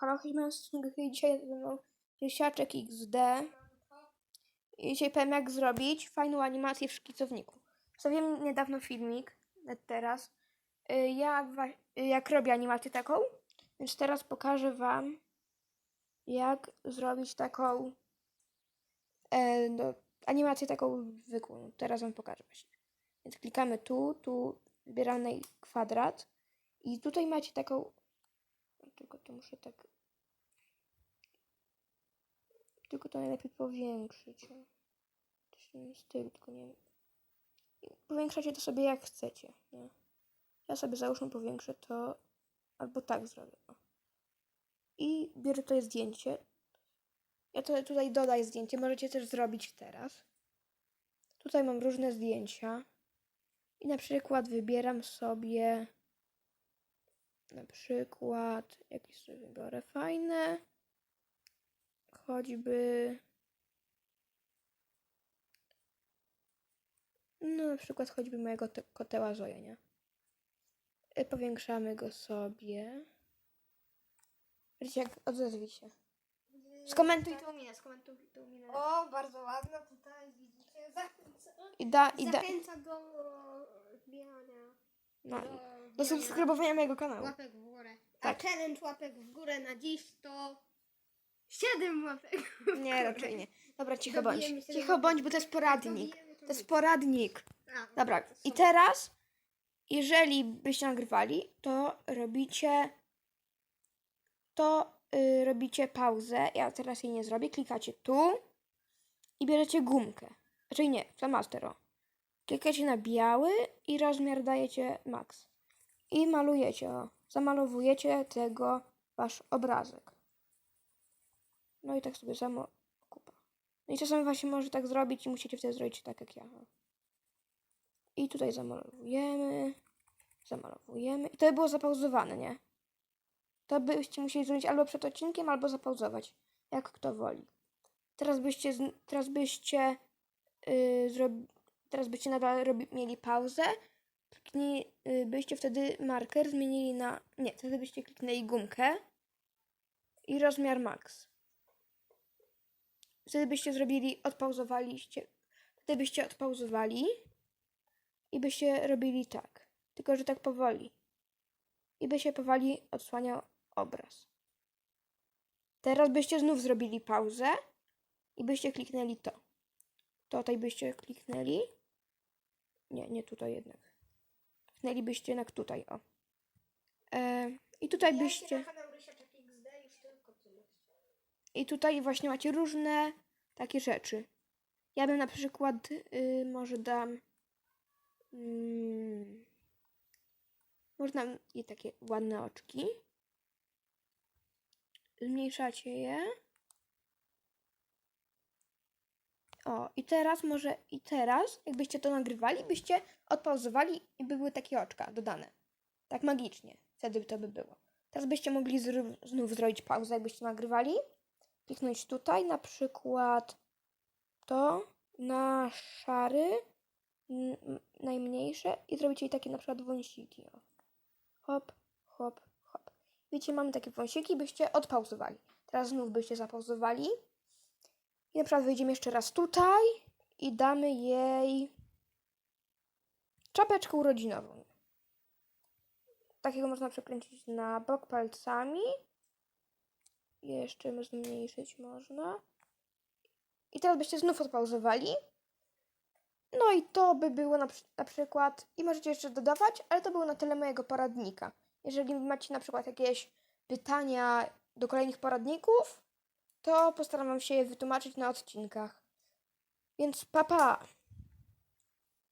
halo, hej, dzisiaj ze mną Siaczek XD. I dzisiaj powiem jak zrobić fajną animację w szkicowniku. Wstawiłem niedawno filmik, teraz, y, jak, y, jak robię animację taką, więc teraz pokażę wam jak zrobić taką e, no, animację taką zwykłą. Teraz wam pokażę właśnie. Więc klikamy tu, tu wybieramy kwadrat i tutaj macie taką tylko to muszę tak. Tylko to najlepiej powiększyć. o. Też nie wiem styl, tylko nie wiem. Powiększacie to sobie jak chcecie. Nie? Ja sobie załóżmy powiększę to. Albo tak zrobię. I biorę tutaj zdjęcie. Ja to tutaj dodaję zdjęcie. Możecie też zrobić teraz. Tutaj mam różne zdjęcia. I na przykład wybieram sobie na przykład jakieś sobie wybiorę fajne. Choćby. No, na przykład choćby mojego te- koteła Zoja, nie? Y, Powiększamy go sobie. Rysiek, odzwij się. Skomentuj tą minę, skomentuj tą minę. O, bardzo ładna tutaj, widzicie? Zachęca, I da, i da. zachęca do wbijania, No, do, subskrybowania mojego kanału. łapek w górę. Tak. A challenge łapek w górę na dziś to 7 łapek. Nie, raczej nie. Dobra, cicho bądź. Się Cicho do- bądź, bo to jest poradnik. Dobijemy To jest poradnik. A, Dobra, to i są- teraz, jeżeli byście nagrywali, to robicie, to y, robicie pauzę. Ja teraz jej nie zrobię. Klikacie tu i bierzecie gumkę. Znaczy nie, flamaster. o. Klikacie na biały i rozmiar dajecie max. I malujecie, o. Zamalowujecie tego wasz obrazek. No i tak sobie samo kupa. No i czasami właśnie może tak zrobić i musicie wtedy zrobić tak jak ja. I tutaj zamalowujemy. Zamalowujemy. I to by było zapauzowane, nie? To byście musieli zrobić albo przed odcinkiem, albo zapauzować. Jak kto woli. Teraz byście, teraz byście, yy, zrob, teraz byście nadal robi, mieli pauzę. Kliknij, yy, byście wtedy marker zmienili na. Nie, wtedy byście kliknęli gumkę i rozmiar max. Wtedy byście zrobili, odpauzowaliście. Wtedy byście odpauzowali i by się robili tak. Tylko, że tak powoli. I by się powoli odsłaniał obraz. Teraz byście znów zrobili pauzę i byście kliknęli to. Tutaj byście kliknęli. Nie, nie tutaj jednak. Kliknęlibyście jednak tutaj, o. E, I tutaj byście... tyle. I tutaj właśnie macie różne takie rzeczy. Ja bym na przykład y, może dam. Mm, można je takie ładne oczki. Zmniejszacie je. O, i teraz może, i teraz, jakbyście to nagrywali, byście odpauzowali i by były takie oczka dodane. Tak magicznie. Wtedy to by było. Teraz byście mogli znów zrobić pauzę, jakbyście nagrywali kliknąć tutaj, na przykład to na szary, najmniejsze i zrobić jej takie na przykład wąsiki. O. Hop, hop, hop. Widzicie, mamy takie wąsiki, byście odpauzowali. Teraz znów byście zapauzowali. I na przykład wejdziemy jeszcze raz tutaj i damy jej czapeczkę urodzinową. Takiego można przekręcić na bok palcami. Jeszcze zmniejszyć można. I teraz byście znów odpauzowali. No i to by było na, na przykład, i możecie jeszcze dodawać, ale to było na tyle mojego poradnika. Jeżeli macie na przykład jakieś pytania do kolejnych poradników, to postaram się je wytłumaczyć na odcinkach. Więc papa! Pa.